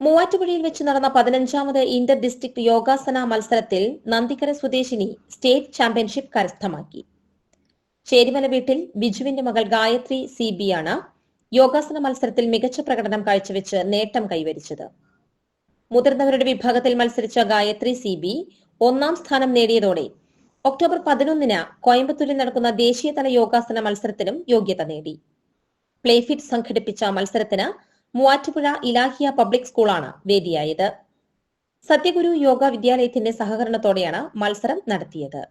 മൂവാറ്റുപുഴയിൽ വെച്ച് നടന്ന പതിനഞ്ചാമത് ഇന്റർ ഡിസ്ട്രിക്ട് യോഗാസന മത്സരത്തിൽ നന്ദിക്കര സ്വദേശിനി സ്റ്റേറ്റ് ചാമ്പ്യൻഷിപ്പ് കരസ്ഥമാക്കി. ചേരിമല വീട്ടിൽ ബിജുവിന്റെ മകൾ ഗായത്രി സി ബി ആണ് യോഗാസന മത്സരത്തിൽ മികച്ച പ്രകടനം കാഴ്ചവെച്ച് നേട്ടം കൈവരിച്ചത്. മുതിർന്നവരുടെ വിഭാഗത്തിൽ മത്സരിച്ച ഗായത്രി സി ബി ഒന്നാം സ്ഥാനം നേടിയതോടെ ഒക്ടോബർ പതിനൊന്നിന് കോയമ്പത്തൂരിൽ നടക്കുന്ന ദേശീയതല യോഗാസന മത്സരത്തിനും യോഗ്യത നേടി. പ്ലേഫിറ്റ് സംഘടിപ്പിച്ച മത്സരത്തിന് മൂവാറ്റുപുഴ ഇലാഹിയ പബ്ലിക് സ്കൂളാണ് വേദിയായത്. സത്യഗുരു യോഗ വിദ്യാലയത്തിന്റെ സഹകരണത്തോടെയാണ് മത്സരം നടത്തിയത്.